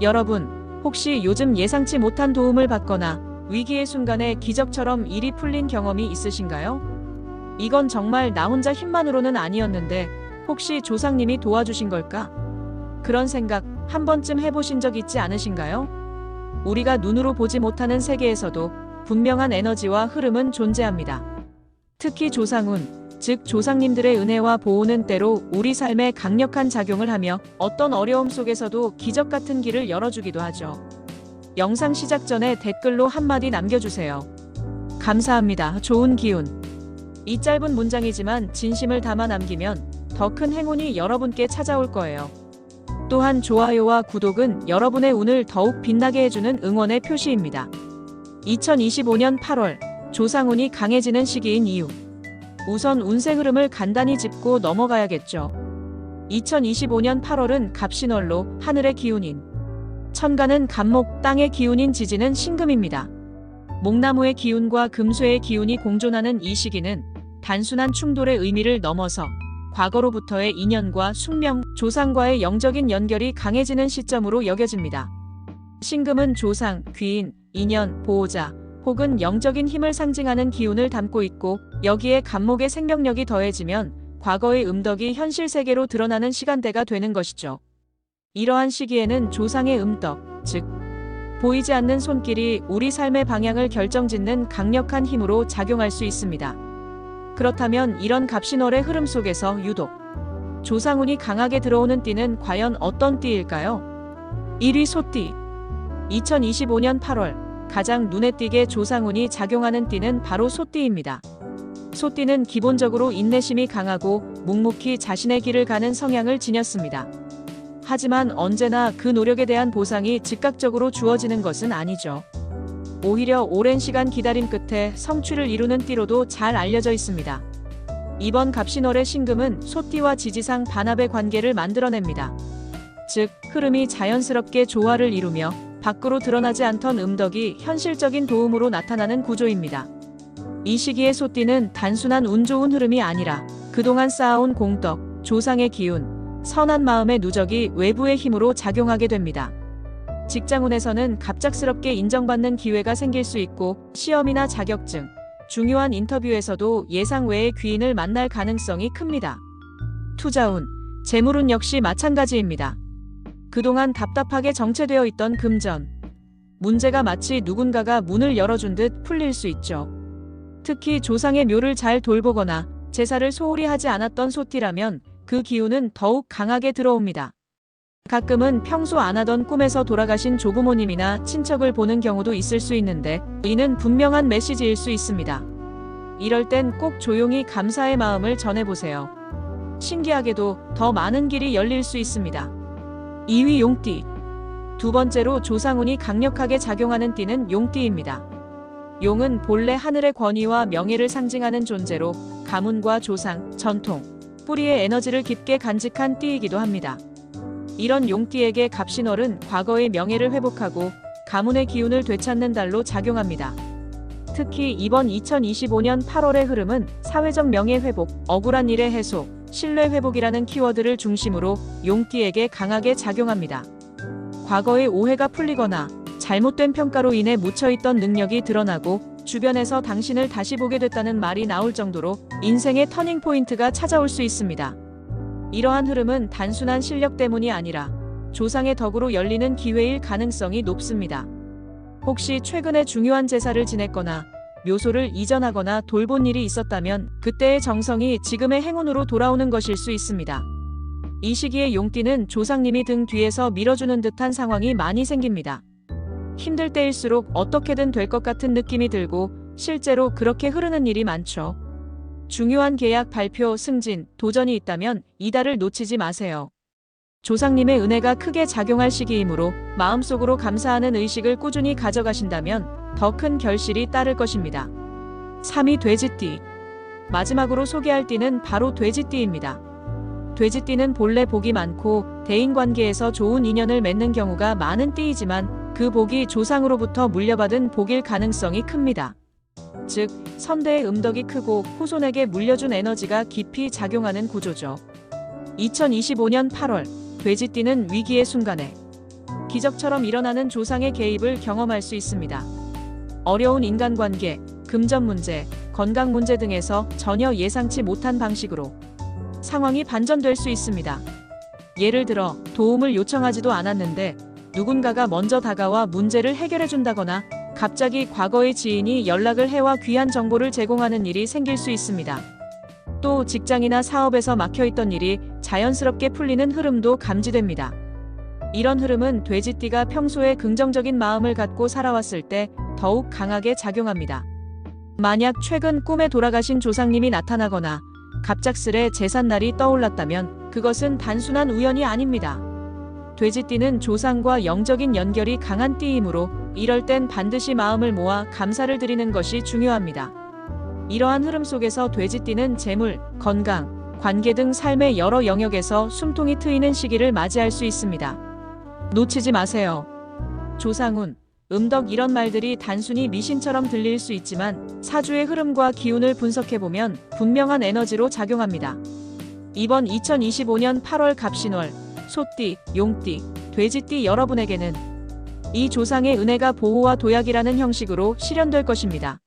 여러분, 혹시 요즘 예상치 못한 도움을 받거나 위기의 순간에 기적처럼 일이 풀린 경험이 있으신가요? 이건 정말 나 혼자 힘만으로는 아니었는데 혹시 조상님이 도와주신 걸까? 그런 생각 한 번쯤 해보신 적 있지 않으신가요? 우리가 눈으로 보지 못하는 세계에서도 분명한 에너지와 흐름은 존재합니다. 특히 조상운, 즉 조상님들의 은혜와 보호는 때로 우리 삶에 강력한 작용을 하며 어떤 어려움 속에서도 기적 같은 길을 열어주기도 하죠. 영상 시작 전에 댓글로 한마디 남겨주세요. 감사합니다. 좋은 기운. 이 짧은 문장이지만 진심을 담아 남기면 더 큰 행운이 여러분께 찾아올 거예요. 또한 좋아요와 구독은 여러분의 운을 더욱 빛나게 해주는 응원의 표시입니다. 2025년 8월 조상운이 강해지는 시기인 이유. 우선 운세 흐름을 간단히 짚고 넘어가야겠죠. 2025년 8월은 갑신월로 하늘의 기운인 천간은 갑목, 땅의 기운인 지지는 신금입니다. 목나무의 기운과 금수의 기운이 공존하는 이 시기는 단순한 충돌의 의미를 넘어서 과거로부터의 인연과 숙명, 조상과의 영적인 연결이 강해지는 시점으로 여겨집니다. 신금은 조상, 귀인, 인연, 보호자, 혹은 영적인 힘을 상징하는 기운을 담고 있고 여기에 간목의 생명력이 더해지면 과거의 음덕이 현실 세계로 드러나는 시간대가 되는 것이죠. 이러한 시기에는 조상의 음덕, 즉 보이지 않는 손길이 우리 삶의 방향을 결정짓는 강력한 힘으로 작용할 수 있습니다. 그렇다면 이런 갑신월의 흐름 속에서 유독 조상운이 강하게 들어오는 띠는 과연 어떤 띠일까요? 1위 소띠 2025년 8월 가장 눈에 띄게 조상운이 작용하는 띠는 바로 소띠입니다. 소띠는 기본적으로 인내심이 강하고 묵묵히 자신의 길을 가는 성향을 지녔습니다. 하지만 언제나 그 노력에 대한 보상이 즉각적으로 주어지는 것은 아니죠. 오히려 오랜 시간 기다림 끝에 성취를 이루는 띠로도 잘 알려져 있습니다. 이번 갑신월의 신금은 소띠와 지지상 반합의 관계를 만들어냅니다. 즉, 흐름이 자연스럽게 조화를 이루며 밖으로 드러나지 않던 음덕이 현실적인 도움으로 나타나는 구조입니다. 이 시기의 소띠는 단순한 운 좋은 흐름이 아니라 그동안 쌓아온 공덕, 조상의 기운, 선한 마음의 누적이 외부의 힘으로 작용하게 됩니다. 직장운에서는 갑작스럽게 인정받는 기회가 생길 수 있고 시험이나 자격증, 중요한 인터뷰에서도 예상 외의 귀인을 만날 가능성이 큽니다. 투자운, 재물운 역시 마찬가지입니다. 그동안 답답하게 정체되어 있던 금전. 문제가 마치 누군가가 문을 열어준 듯 풀릴 수 있죠. 특히 조상의 묘를 잘 돌보거나 제사를 소홀히 하지 않았던 소띠라면 그 기운은 더욱 강하게 들어옵니다. 가끔은 평소 안 하던 꿈에서 돌아가신 조부모님이나 친척을 보는 경우도 있을 수 있는데 이는 분명한 메시지일 수 있습니다. 이럴 땐 꼭 조용히 감사의 마음을 전해보세요. 신기하게도 더 많은 길이 열릴 수 있습니다. 2위 용띠. 두 번째로 조상운이 강력하게 작용하는 띠는 용띠입니다. 용은 본래 하늘의 권위와 명예를 상징하는 존재로 가문과 조상, 전통, 뿌리의 에너지를 깊게 간직한 띠이기도 합니다. 이런 용띠에게 갑신월은 과거의 명예를 회복하고 가문의 기운을 되찾는 달로 작용합니다. 특히 이번 2025년 8월의 흐름은 사회적 명예 회복, 억울한 일의 해소, 신뢰 회복이라는 키워드를 중심으로 용띠에게 강하게 작용합니다. 과거의 오해가 풀리거나 잘못된 평가로 인해 묻혀있던 능력이 드러나고 주변에서 당신을 다시 보게 됐다는 말이 나올 정도로 인생의 터닝 포인트가 찾아올 수 있습니다. 이러한 흐름은 단순한 실력 때문이 아니라 조상의 덕으로 열리는 기회일 가능성이 높습니다. 혹시 최근에 중요한 제사를 지냈거나 묘소를 이전하거나 돌본 일이 있었다면 그때의 정성이 지금의 행운으로 돌아오는 것일 수 있습니다. 이 시기에 용띠는 조상님이 등 뒤에서 밀어주는 듯한 상황이 많이 생깁니다. 힘들 때일수록 어떻게든 될 것 같은 느낌이 들고 실제로 그렇게 흐르는 일이 많죠. 중요한 계약 발표, 승진, 도전이 있다면 이달을 놓치지 마세요. 조상님의 은혜가 크게 작용할 시기이므로 마음속으로 감사하는 의식을 꾸준히 가져가신다면 더 큰 결실이 따를 것입니다. 3위 돼지띠. 마지막으로 소개할 띠는 바로 돼지띠입니다. 돼지띠는 본래 복이 많고 대인관계에서 좋은 인연을 맺는 경우가 많은 띠이지만 그 복이 조상으로부터 물려받은 복일 가능성이 큽니다. 즉, 선대의 음덕이 크고 후손에게 물려준 에너지가 깊이 작용하는 구조죠. 2025년 8월, 돼지띠는 위기의 순간에 기적처럼 일어나는 조상의 개입을 경험할 수 있습니다. 어려운 인간관계, 금전 문제, 건강 문제 등에서 전혀 예상치 못한 방식으로 상황이 반전될 수 있습니다. 예를 들어 도움을 요청하지도 않았는데 누군가가 먼저 다가와 문제를 해결해 준다거나 갑자기 과거의 지인이 연락을 해와 귀한 정보를 제공하는 일이 생길 수 있습니다. 또 직장이나 사업에서 막혀 있던 일이 자연스럽게 풀리는 흐름도 감지됩니다. 이런 흐름은 돼지띠가 평소에 긍정적인 마음을 갖고 살아왔을 때 더욱 강하게 작용합니다. 만약 최근 꿈에 돌아가신 조상님이 나타나거나 갑작스레 제삿날이 떠올랐다면 그것은 단순한 우연이 아닙니다. 돼지띠는 조상과 영적인 연결이 강한 띠이므로 이럴 땐 반드시 마음을 모아 감사를 드리는 것이 중요합니다. 이러한 흐름 속에서 돼지띠는 재물, 건강, 관계 등 삶의 여러 영역에서 숨통이 트이는 시기를 맞이할 수 있습니다. 놓치지 마세요. 조상운, 음덕 이런 말들이 단순히 미신처럼 들릴 수 있지만 사주의 흐름과 기운을 분석해보면 분명한 에너지로 작용합니다. 이번 2025년 8월 갑신월, 소띠, 용띠, 돼지띠 여러분에게는 이 조상의 은혜가 보호와 도약이라는 형식으로 실현될 것입니다.